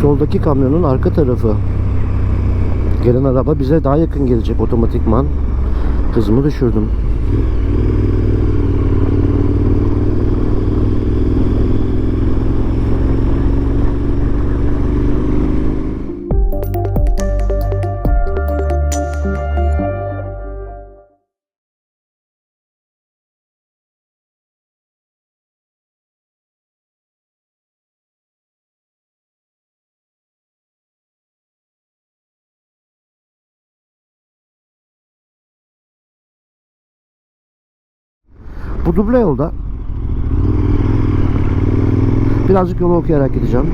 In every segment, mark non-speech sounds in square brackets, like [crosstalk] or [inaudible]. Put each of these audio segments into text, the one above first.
Soldaki kamyonun arka tarafı. Gelen araba bize daha yakın gelecek otomatikman. Hızımı düşürdüm. Duble yolda birazcık yolu okuyarak gideceğim.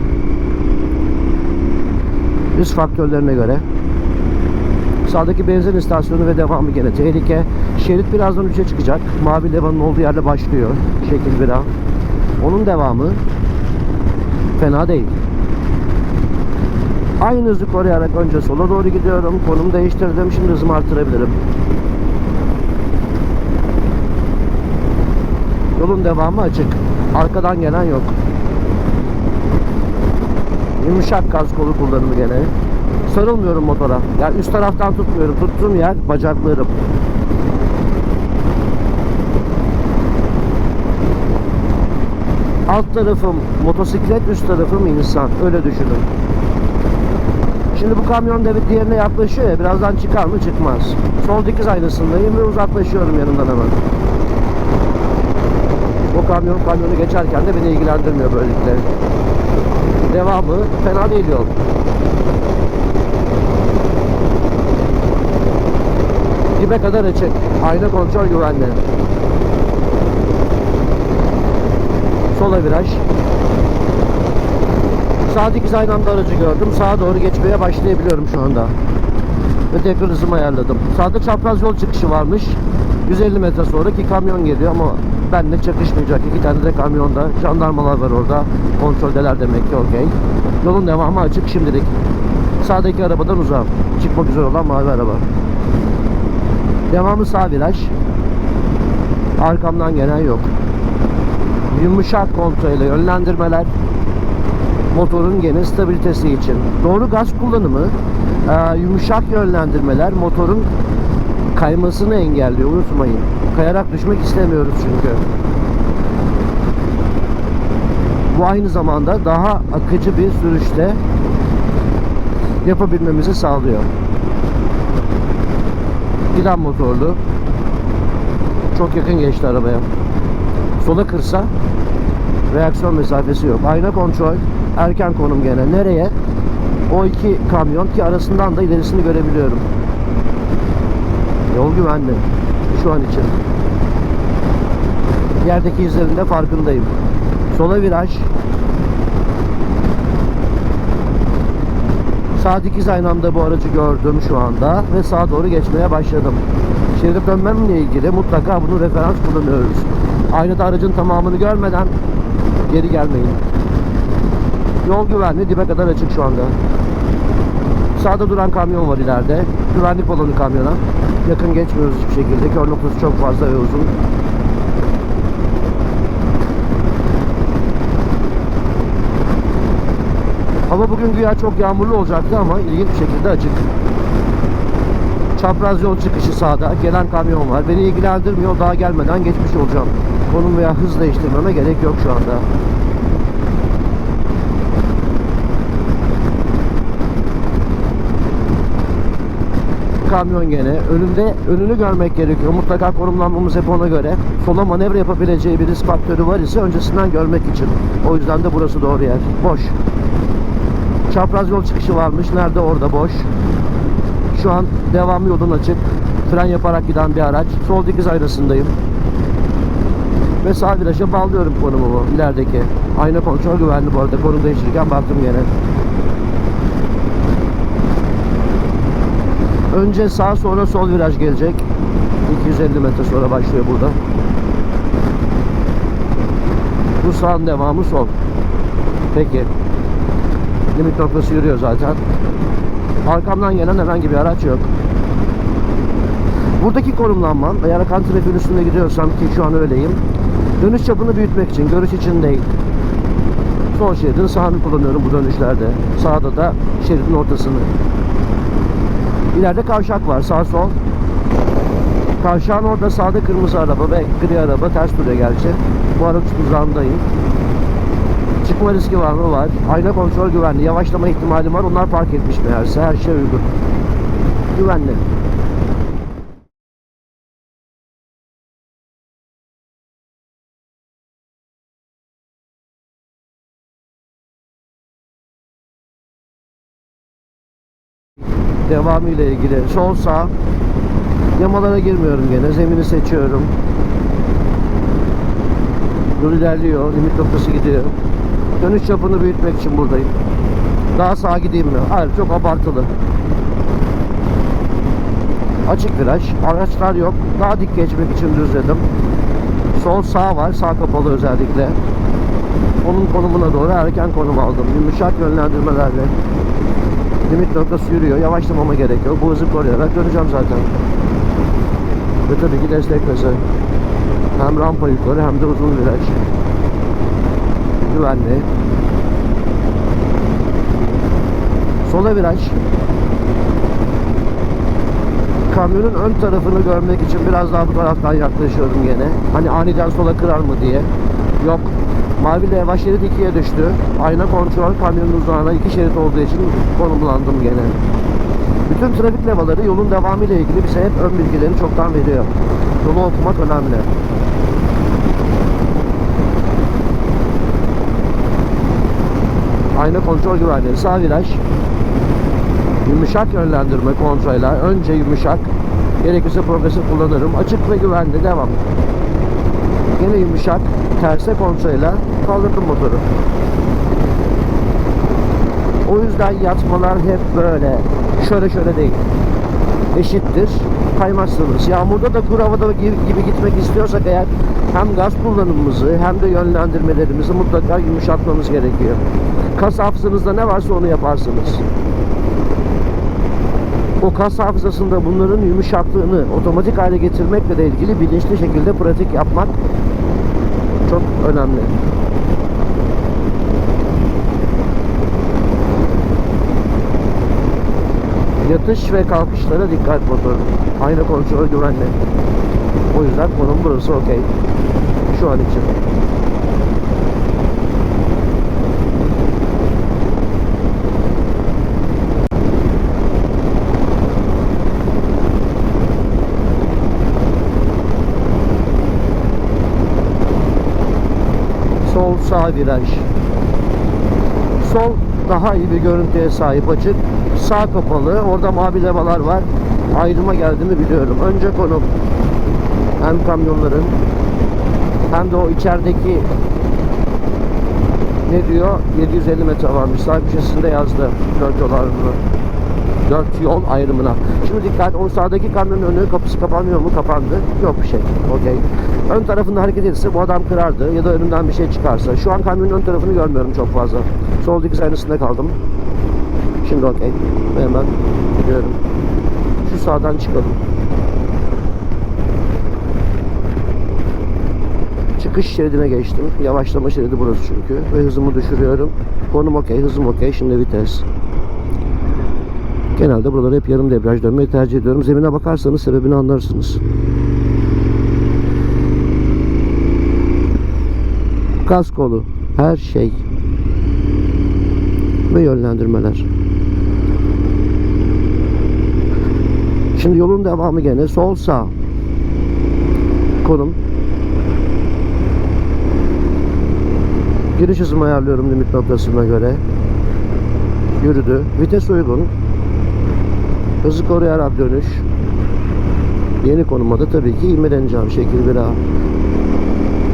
Risk faktörlerine göre sağdaki benzin istasyonu ve devamı gene tehlike. Şerit birazdan 3'e çıkacak. Mavi levanın olduğu yerde başlıyor. Şekil 1A. Onun devamı fena değil. Aynı hızı koruyarak önce sola doğru gidiyorum. Konum değiştirdim. Şimdi hızımı artırabilirim. Yolun devamı açık. Arkadan gelen yok. Yumuşak gaz kolu kullanımı gene. Sarılmıyorum motora. Yani üst taraftan tutmuyorum. Tuttuğum yer bacaklarım. Alt tarafım motosiklet, üst tarafım insan. Öyle düşünün. Şimdi bu kamyon da diğerine yaklaşıyor ya. Birazdan çıkar mı? Çıkmaz. Sol dikiz aynasındayım ve uzaklaşıyorum yanından hemen. O kamyon kamyonu geçerken de beni ilgilendirmiyor böylelikle. Devamı fena değil yol. Dibe kadar açık. Ayna kontrol güvenli. Sola viraj. Sağ dikiz aynı anda aracı gördüm. Sağa doğru geçmeye başlayabiliyorum şu anda. Tekrar hızımı ayarladım. Sağda çapraz yol çıkışı varmış. 150 metre sonra ki kamyon geliyor ama benimle çakışmayacak. İki tane de kamyonda. Jandarmalar var orada. Kontroldeler demek ki okey. Yolun devamı açık şimdilik. Sağdaki arabadan uzağım. Çıkmak üzere olan mavi araba. Devamı sağ viraj. Arkamdan gelen yok. Yumuşak kontrolle yönlendirmeler motorun gene stabilitesi için. Doğru gaz kullanımı, yumuşak yönlendirmeler motorun kaymasını engelliyor unutmayın. Kayarak düşmek istemiyoruz çünkü. Bu aynı zamanda daha akıcı bir sürüşte yapabilmemizi sağlıyor. Giden motorlu. Çok yakın geçti arabaya. Sola kırsa reaksiyon mesafesi yok. Ayna kontrol, erken konum gene. Nereye? O iki kamyon ki arasından da ilerisini görebiliyorum. Yol güvenli. Şu an için. Yerdeki izlerinde farkındayım. Sola viraj. Sağ dikiz aynı anda bu aracı gördüm şu anda ve sağa doğru geçmeye başladım. Şerit dönmemle ilgili mutlaka bunu referans kullanıyoruz. Aynada aracın tamamını görmeden geri gelmeyin. Yol güvenli dibe kadar açık şu anda. Sağda duran kamyon var ileride. Güvenlik olanı kamyona. Yakın geçmiyoruz hiçbir şekilde. Kör noktası çok fazla ve uzun. Hava bugün güya çok yağmurlu olacaktı ama ilginç bir şekilde açık. Çapraz yol çıkışı sağda. Gelen kamyon var. Beni ilgilendirmiyor. Daha gelmeden geçmiş olacağım. Konum veya hız değiştirmeme gerek yok şu anda. Kamyon gene. Önünde önünü görmek gerekiyor. Mutlaka konumlanmamız hep ona göre. Sola manevra yapabileceği bir risk faktörü var ise öncesinden görmek için. O yüzden de burası doğru yer. Boş. Çapraz yol çıkışı varmış. Nerede? Orada boş. Şu an devamlı yolun açık. Fren yaparak giden bir araç. Sol dikiz aynasındayım. Ve sağ viraja bağlıyorum konumumu ilerideki. Ayna kontrol güvenli bu arada. Konum değiştirirken baktım gene. Önce sağ sonra sol viraj gelecek. 250 metre sonra başlıyor burada. Bu sağın devamı sol. Peki. Limit noktası yürüyor zaten. Arkamdan gelen herhangi bir araç yok. Buradaki konumlanmam eğer akan trafiğin üstünde gidiyorsam ki şu an öyleyim. Dönüş çapını büyütmek için, görüş için değil. Sol şeridin sağını kullanıyorum bu dönüşlerde. Sağda da şeridin ortasını. İleride kavşak var sağ sol. Kavşağın orada sağda kırmızı araba ve gri araba ters duruyor gerçi. Bu araç tuzağındayım. Çıkma riski var mı? Var. Ayna kontrol güvenli. Yavaşlama ihtimali var. Onlar park etmiş meğerse. Her şey uygun. Güvenli. Devamı ile ilgili. Sol sağ yamalara girmiyorum gene. Zemini seçiyorum. Yol ilerliyor. Limit noktası gidiyor. Dönüş çapını büyütmek için buradayım. Daha sağa gideyim mi? hayır çok abartılı. Açık viraj. Araçlar yok. Daha dik geçmek için düzledim. Sol sağ var. Sağ kapalı özellikle. Onun konumuna doğru erken konum aldım. Yumuşak yönlendirmelerle limit noktası yürüyor. Yavaşlamama gerek yok. Bu hızı koruyarak döneceğim zaten. Ve tabii ki desteklese. Hem rampa yukarı hem de uzun viraj. Güvenli. Sola viraj. Kamyonun ön tarafını görmek için biraz daha bu taraftan yaklaşıyorum gene. Hani aniden sola kırar mı diye. Yok. Mavi levha şerit ikiye düştü. Ayna kontrol kamyonun uzağına iki şerit olduğu için konumlandım gene. Bütün trafik levhaları yolun devamı ile ilgili bize hep ön bilgileri çoktan veriyor. Yolu okumak önemli. Ayna kontrol güvenliği. Sağ viraj. Yumuşak yönlendirme kontrolüyle. Önce yumuşak. Gerekirse progresif kullanırım. Açık ve güvenli. Devam. Yine yumuşak. Terse kontrolüyle kaldırdım motoru. O yüzden yatmalar hep böyle. Şöyle şöyle değil. Eşittir. Kaymazsınız. Yağmurda da kuru havada gibi gitmek istiyorsak eğer hem gaz kullanımımızı hem de yönlendirmelerimizi mutlaka yumuşatmamız gerekiyor. Kas hafızanızda ne varsa onu yaparsınız. O kas hafızasında bunların yumuşaklığını otomatik hale getirmekle de ilgili bilinçli şekilde pratik yapmak çok önemli. Yatış ve kalkışlara dikkat motor. Ayna kontrol güvenli. O yüzden konum burası okey. Şu an için. Sol sağ viraj. Sol daha iyi bir görüntüye sahip açık. Sağ kapalı. Orada mavi levhalar var. Ayrıma geldiğimi biliyorum. Önce konum hem kamyonların hem de o içerideki ne diyor? 750 metre varmış. Sağ köşesinde yazdı. 4 yol ayrımına. 4 yol ayrımına. Şimdi dikkat. O sağdaki kamyonun önü kapısı kapanmıyor mu? Kapandı. Yok bir şey. Okey. Ön tarafında hareket etse bu adam kırardı ya da önümden bir şey çıkarsa. Şu an kamyonun ön tarafını görmüyorum çok fazla. Sol dikiz aynasında kaldım. Şimdi okey. Hemen gidiyorum. Şu sağdan çıkalım. Çıkış şeridine geçtim. Yavaşlama şeridi burası çünkü. Ve hızımı düşürüyorum. Konum okey, hızım okey. Şimdi vites. Genelde buraları hep yarım debriyaj dönmeyi tercih ediyorum. Zemine bakarsanız sebebini anlarsınız. Gaz kolu, her şey ve yönlendirmeler. Şimdi yolun devamı gene sol sağ. Konum. Giriş hızımı ayarlıyorum limit noktasına göre. Yürüdü. Vites uygun. Hızı koruyarak dönüş. Yeni konuma da tabii ki ivmeleneceğim şekil bir.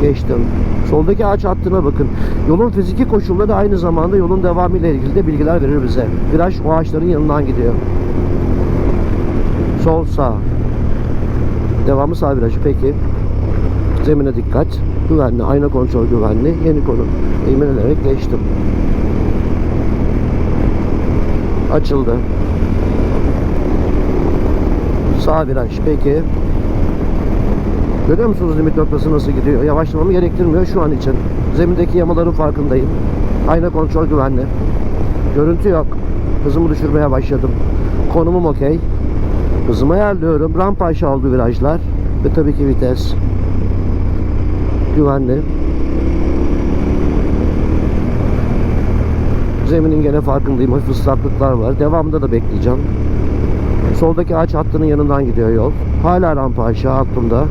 Geçtim. Soldaki ağaç hattına bakın. Yolun fiziki koşulları aynı zamanda yolun devamı ile ilgili de bilgiler verir bize. Viraj o ağaçların yanından gidiyor. Sol sağ. Devamı sağ virajı. Peki. Zemine dikkat. Güvenli. Ayna kontrol güvenli. Yeni konum. Eğmelenerek geçtim. Açıldı. Sağ viraj. Peki. Görüyor musunuz limit noktası nasıl gidiyor? Yavaşlamamı gerektirmiyor şu an için. Zemindeki yamaların farkındayım. Ayna kontrol güvenli. Görüntü yok. Hızımı düşürmeye başladım. Konumum okey. Hızımı ayarlıyorum. Rampa aşağı oldu virajlar. Ve tabii ki vites. Güvenli. Zeminin gene farkındayım. Hafif ıslaklıklar var. Devamında da bekleyeceğim. Soldaki ağaç hattının yanından gidiyor yol. Hala rampa aşağı aklımda.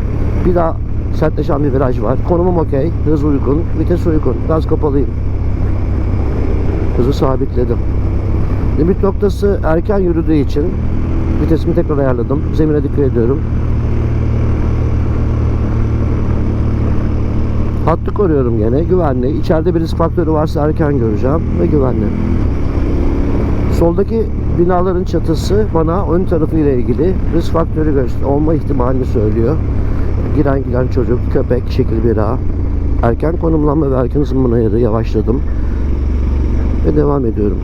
Bir daha sertleşen bir viraj var. Konumum okey. Hız uygun. Vites uygun. Gaz kapalıyım. Hızı sabitledim. Limit noktası erken yürüdüğü için vitesimi tekrar ayarladım. Zemine dikkat ediyorum. Hattı koruyorum gene. Güvenli. İçeride bir risk faktörü varsa erken göreceğim ve güvenli. Soldaki binaların çatısı bana ön tarafı ile ilgili risk faktörü olma ihtimalini söylüyor. Giren giden çocuk, köpek, şekil bir ağ. Erken konumlanma ve erken hızımın ayarı yavaşladım. Ve devam ediyorum.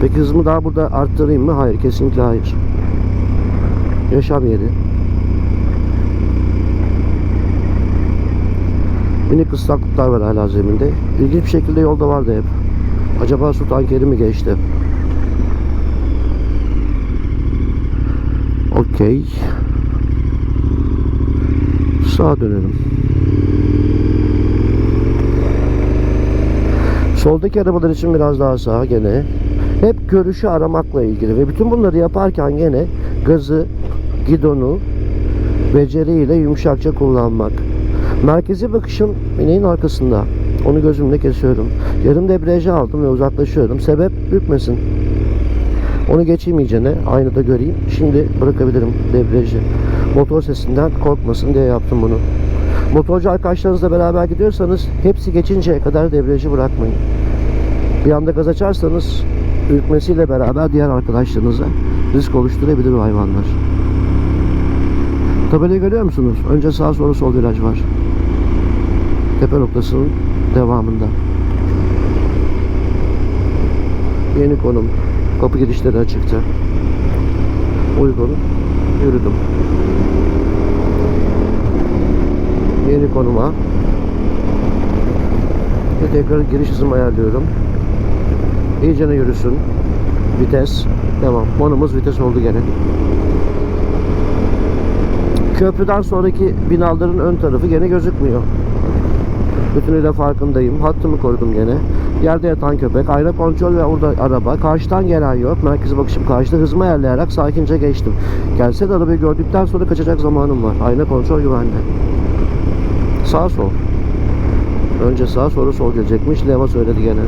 Peki hızımı daha burada arttırayım mı? Hayır, kesinlikle hayır. Yaşam yeri. Minik ıslaklıklar var hala zeminde. İlginç bir şekilde yolda vardı hep. Acaba su tankeri mi geçti? Okey. Sağa dönelim. Soldaki arabalar için biraz daha sağa gene. Hep görüşü aramakla ilgili ve bütün bunları yaparken gene gazı, gidonu beceriyle yumuşakça kullanmak. Merkezi bakışım ineğin arkasında. Onu gözümle kesiyorum. Yarım debriyajı aldım ve uzaklaşıyorum. Sebep bükmesin. Onu geçeyim iyicene. Aynada göreyim. Şimdi bırakabilirim debriyajı. Motor sesinden korkmasın diye yaptım bunu. Motorcu arkadaşlarınızla beraber gidiyorsanız hepsi geçinceye kadar debriyajı bırakmayın. Bir anda gaz açarsanız ürkmesiyle beraber diğer arkadaşlarınıza risk oluşturabilir bu hayvanlar. Tabelayı görüyor musunuz? Önce sağ sonra sol viraj var. Tepe noktasının devamında. Yeni konum. Kapı girişleri açıktı. Uygun. Yürüdüm. Yeni konuma. Ve tekrar giriş hızımı ayarlıyorum. İyicene yürüsün. Vites. Devam. Konumuz vites oldu gene. Köprüden sonraki binaların ön tarafı gene gözükmüyor. Bütünüyle farkındayım. Hattımı korudum gene. Yerde yatan köpek, ayna kontrol ve orada araba. Karşıdan gelen yok. Merkezi bakışım karşıda. Hızımı ayarlayarak sakince geçtim. Gelse de arabayı gördükten sonra kaçacak zamanım var. Ayna kontrol güvende. Sağ sol. Önce sağ sonra sol gelecekmiş. Leva söyledi gene.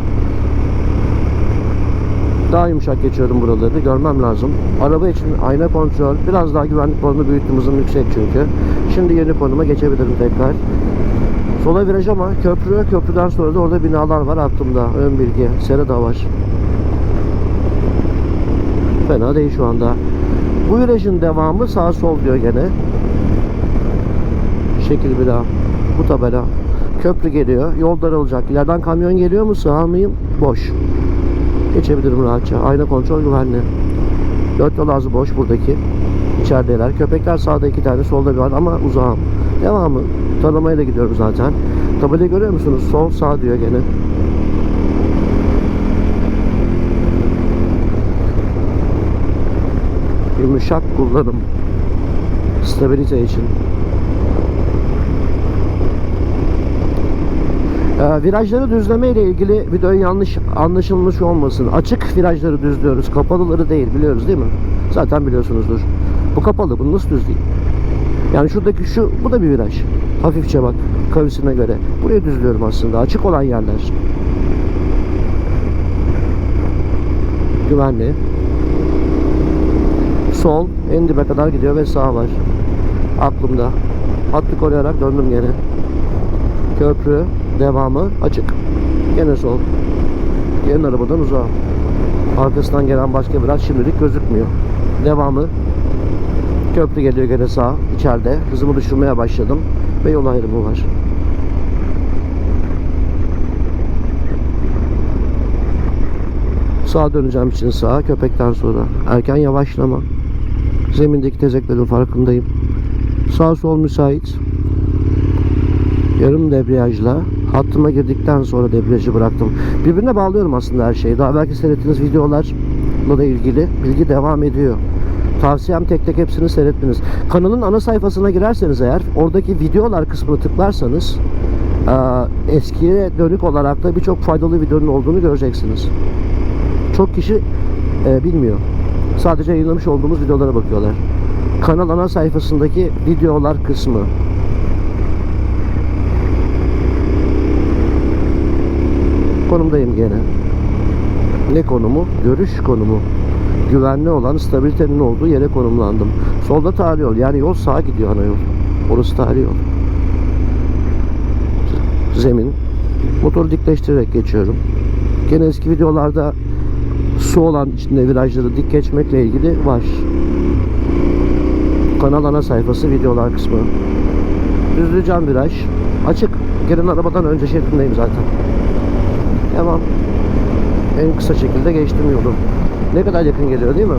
Daha yumuşak geçiyorum buraları. Görmem lazım. Araba için ayna kontrol. Biraz daha güvenlik oranı büyüttüm. Hızım yüksek çünkü. Şimdi yeni konuma geçebilirim tekrar. Sola viraj ama köprü, köprüden sonra da orada binalar var aklımda. Ön bilgi, sera da var. Fena değil şu anda. Bu virajın devamı sağ sol diyor gene. Şekil bir daha. Bu tabela. Köprü geliyor. Yol daralacak. İleriden kamyon geliyor mu? Sığar mıyım? Boş. Geçebilirim rahatça. Ayna kontrol güvenli. Dört yol ağzı boş buradaki. İçerideler. Köpekler sağda iki tane, solda bir var ama uzağım. Devamı. Taramaya da gidiyorum zaten. Tabelayı görüyor musunuz? Sol sağ diyor gene. Yumuşak kullanım. Stabilite için. Ee, virajları düzleme ile ilgili videoyu yanlış anlaşılmış olmasın. Açık virajları düzlüyoruz. Kapalıları değil biliyoruz değil mi? Zaten biliyorsunuzdur. Bu kapalı. Bunu nasıl düzleyeyim? Yani şuradaki şu, bu da bir viraj. Hafifçe bak, kavisine göre. Buraya düzlüyorum aslında. Açık olan yerler. Güvenli. Sol, en dibe kadar gidiyor ve sağ var. Aklımda. Hattı koruyarak döndüm gene. Köprü, devamı açık. Gene sol. Gelin arabadan uzağa. Arkasından gelen başka viraj şimdilik gözükmüyor. Devamı Köprü geliyor gene sağ içeride. Hızımı düşürmeye başladım ve yol ayrımı var. Sağa döneceğim için sağa, köpekten sonra. Erken yavaşlama. Zemindeki tezeklerin farkındayım. Sağ sol müsait. Yarım debriyajla hattıma girdikten sonra debriyajı bıraktım. Birbirine bağlıyorum aslında her şeyi. Daha belki seyrettiğiniz videolarla da ilgili bilgi devam ediyor. Tavsiyem tek tek hepsini seyretmeniz. Kanalın ana sayfasına girerseniz eğer oradaki videolar kısmını tıklarsanız eskiye dönük olarak da birçok faydalı videonun olduğunu göreceksiniz. Çok kişi bilmiyor. Sadece yayınlamış olduğumuz videolara bakıyorlar. Kanal ana sayfasındaki videolar kısmı. Konumdayım gene. Ne konumu? Görüş konumu. Güvenli olan stabilitenin olduğu yere konumlandım. Solda tarih yol. Yani yol sağa gidiyor ana yol. Orası tarih yol. Zemin. Motoru dikleştirerek geçiyorum. Gene eski videolarda su olan içinde virajları dik geçmekle ilgili var. Kanal ana sayfası videolar kısmı. Düzlü cam viraj. Açık. Gelin arabadan önce şeridindeyim zaten. Devam. En kısa şekilde geçtim yolu. Ne kadar yakın geliyor değil mi?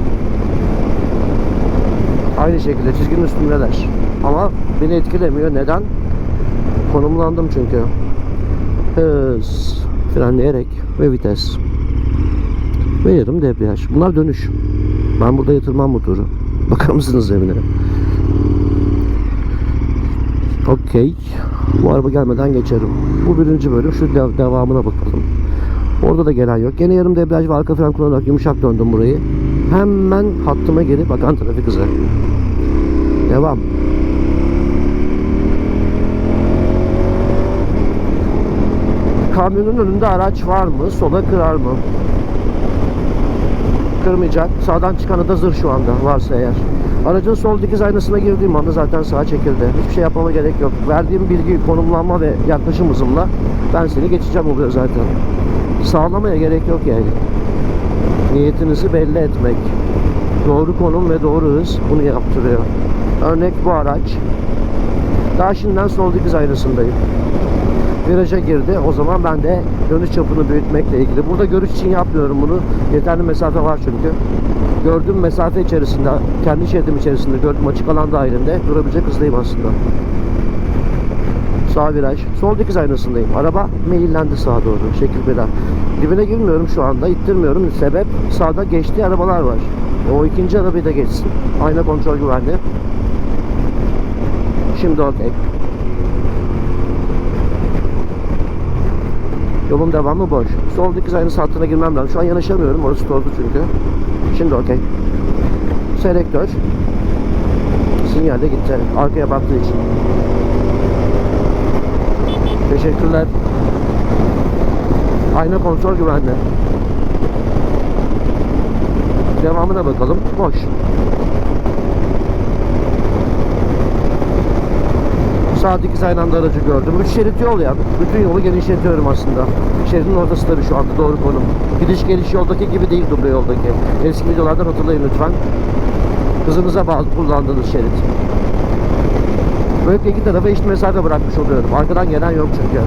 Aynı şekilde çizginin üstündeler. Ama beni etkilemiyor. Neden? Konumlandım çünkü. Hız, frenleyerek ve vites. Ve yarım debriyaj. Bunlar dönüş. Ben burada yatırmam motoru. [laughs] Bakar mısınız evine? Okey. Bu araba gelmeden geçerim. Bu birinci bölüm. Şu dev- devamına bakalım. Orada da gelen yok. Gene yarım debriyaj ve arka fren kullanarak yumuşak döndüm burayı. Hemen hattıma geri bakan trafik hızı. Devam. Kamyonun önünde araç var mı? Sola kırar mı? Kırmayacak. Sağdan çıkanı da zır şu anda varsa eğer. Aracın sol dikiz aynasına girdiğim anda zaten sağa çekildi. Hiçbir şey yapmama gerek yok. Verdiğim bilgi, konumlanma ve yaklaşım hızımla ben seni geçeceğim oluyor zaten. Sağlamaya gerek yok yani. Niyetinizi belli etmek. Doğru konum ve doğru hız bunu yaptırıyor. Örnek bu araç. Daha şimdiden sol dikiz aynasındayım. Viraja girdi. O zaman ben de dönüş çapını büyütmekle ilgili. Burada görüş için yapmıyorum bunu. Yeterli mesafe var çünkü. Gördüğüm mesafe içerisinde, kendi şeridim içerisinde gördüğüm açık alan dahilinde durabilecek hızdayım aslında. Sağ viraj. Sol dikiz aynasındayım. Araba meyillendi sağa doğru. Şekil bela. Dibine girmiyorum şu anda. ittirmiyorum. Sebep sağda geçtiği arabalar var. O ikinci arabayı da geçsin. Ayna kontrol güvenli. Şimdi okey. Yolun devamı boş. Sol dikiz aynası hattına girmem lazım. Şu an yanaşamıyorum. Orası tozlu çünkü. Şimdi okey. Selektör. Sinyal de gitti. Arkaya baktığı için. Teşekkürler. Ayna kontrol güvenli. Devamına bakalım. Boş. Sağ dikiz aynı anda aracı gördüm. Üç şerit yol ya. Bütün yolu genişletiyorum aslında. Şeridin ortası tabii şu anda doğru konum. Gidiş geliş yoldaki gibi değil duble yoldaki. Eski videolardan hatırlayın lütfen. Hızınıza bağlı kullandığınız şerit. Böylelikle iki tarafa eşit mesafe bırakmış oluyorum. Arkadan gelen yok çünkü.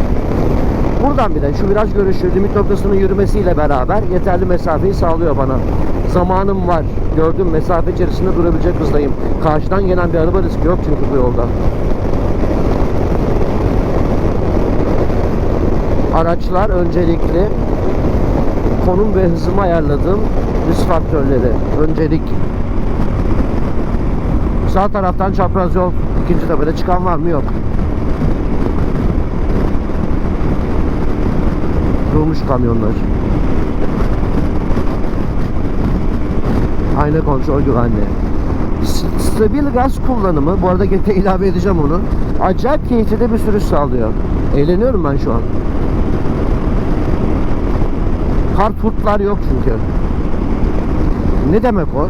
Buradan bile şu viraj görüşü limit noktasının yürümesiyle beraber yeterli mesafeyi sağlıyor bana. Zamanım var. Gördüğüm mesafe içerisinde durabilecek hızdayım. Karşıdan gelen bir araba riski yok çünkü bu yolda. Araçlar öncelikli konum ve hızımı ayarladığım risk faktörleri. Öncelik Sağ taraftan çapraz yol ikinci tepede çıkan var mı? Yok. Durmuş kamyonlar. Ayna kontrol güvenli. Stabil gaz kullanımı, bu arada gene ilave edeceğim onu. Acayip keyifli de bir sürüş sağlıyor. Eğleniyorum ben şu an. Kart furtlar yok çünkü. Ne demek o?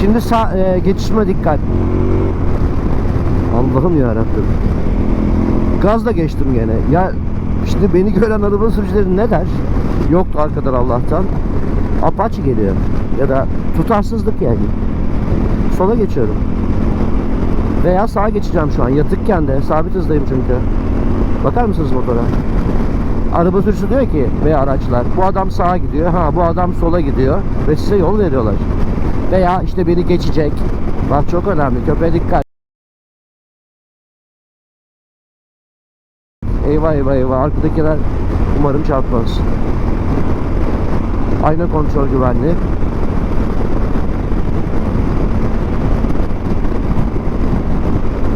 Şimdi sağ, e, geçişime dikkat. Allah'ım ya Rabbim. Gazla geçtim gene. Ya işte beni gören araba sürücüleri ne der? Yoktu arkadan Allah'tan. Apache geliyor. Ya da tutarsızlık yani. Sola geçiyorum. Veya sağa geçeceğim şu an. Yatıkken de sabit hızdayım çünkü. Bakar mısınız motora? Araba sürücüsü diyor ki veya araçlar bu adam sağa gidiyor, ha bu adam sola gidiyor ve size yol veriyorlar. Veya işte beni geçecek. Bak çok önemli. Köpeğe dikkat. Eyvah eyvah eyvah. Arkadakiler umarım çarpmaz. Ayna kontrol güvenli.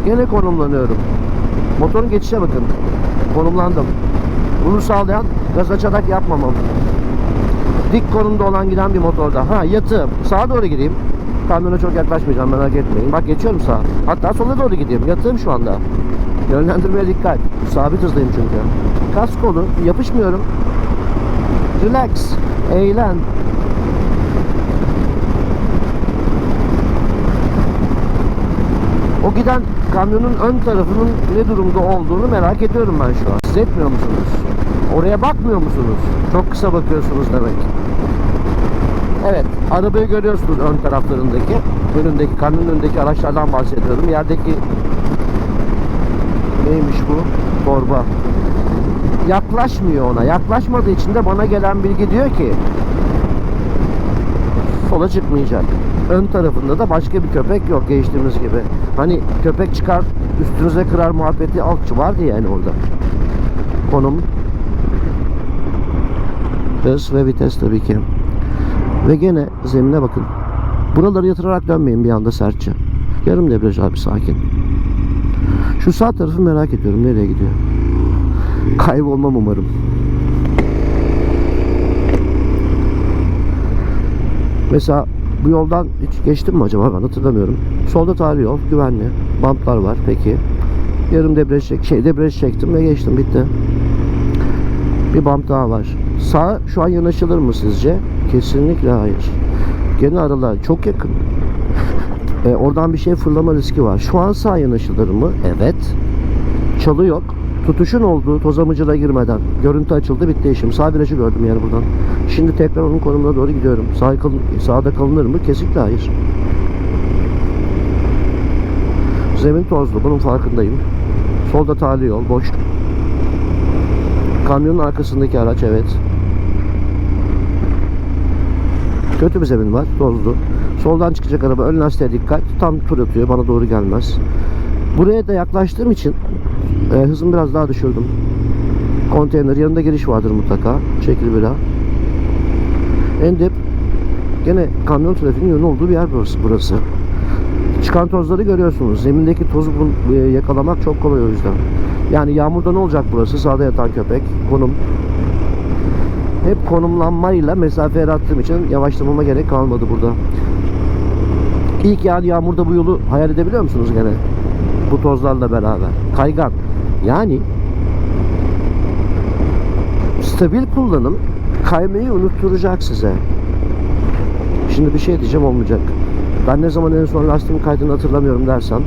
Gene konumlanıyorum. Motorun geçişe bakın. Konumlandım. Bunu sağlayan gaz açarak yapmamam. Dik konumda olan giden bir motorda. Ha yatığım. Sağa doğru gideyim. Kamyona çok yaklaşmayacağım merak etmeyin. Bak geçiyorum sağa. Hatta sola doğru gideyim. Yatığım şu anda. Yönlendirmeye dikkat. Sabit hızdayım çünkü. Kas kolu. Yapışmıyorum. Relax. Eğlen. O giden kamyonun ön tarafının ne durumda olduğunu merak ediyorum ben şu an. Siz etmiyor musunuz? Oraya bakmıyor musunuz? Çok kısa bakıyorsunuz demek. Evet, arabayı görüyorsunuz ön taraflarındaki, önündeki, kamyonun önündeki araçlardan bahsediyorum. Yerdeki neymiş bu? Torba. Yaklaşmıyor ona. Yaklaşmadığı için de bana gelen bilgi diyor ki sola çıkmayacak. Ön tarafında da başka bir köpek yok geçtiğimiz gibi. Hani köpek çıkar üstünüze kırar muhabbeti alçı vardı yani orada. Konum hız ve vites tabii ki. Ve gene zemine bakın. Buraları yatırarak dönmeyin bir anda sertçe. Yarım debriyaj abi sakin. Şu sağ tarafı merak ediyorum nereye gidiyor. Kaybolmam umarım. Mesela bu yoldan hiç geçtim mi acaba ben hatırlamıyorum. Solda tarihi yol güvenli. Bamplar var peki. Yarım debriyaj çek, şey debriyaj çektim ve geçtim bitti. Bir bump daha var. Sağ şu an yanaşılır mı sizce? Kesinlikle hayır. Gene aralar çok yakın. E, oradan bir şey fırlama riski var. Şu an sağ yanaşılır mı? Evet. Çalı yok. Tutuşun olduğu tozamıcıla girmeden. Görüntü açıldı bitti işim. Sağ virajı gördüm yani buradan. Şimdi tekrar onun konumuna doğru gidiyorum. Sağ, kal- sağda kalınır mı? Kesinlikle hayır. Zemin tozlu. Bunun farkındayım. Solda tali yol. Boş. Kamyonun arkasındaki araç evet. Kötü bir zemin var. Tozlu. Soldan çıkacak araba ön lastiğe dikkat. Tam tur atıyor. Bana doğru gelmez. Buraya da yaklaştığım için e, hızımı biraz daha düşürdüm. Konteyner yanında giriş vardır mutlaka. Şekil bira. En dip gene kamyon trafiğinin yoğun olduğu bir yer burası. burası. Çıkan tozları görüyorsunuz. Zemindeki tozu e, yakalamak çok kolay o yüzden. Yani yağmurda ne olacak burası? Sağda yatan köpek. Konum. Hep konumlanmayla mesafe yarattığım için yavaşlamama gerek kalmadı burada. İlk yani yağmurda bu yolu hayal edebiliyor musunuz gene? Bu tozlarla beraber. Kaygan. Yani stabil kullanım kaymayı unutturacak size. Şimdi bir şey diyeceğim olmayacak. Ben ne zaman en son lastiğimi kaydını hatırlamıyorum dersen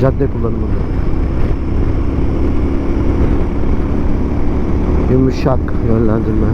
cadde kullanımında. Yumuşak yönlendirme.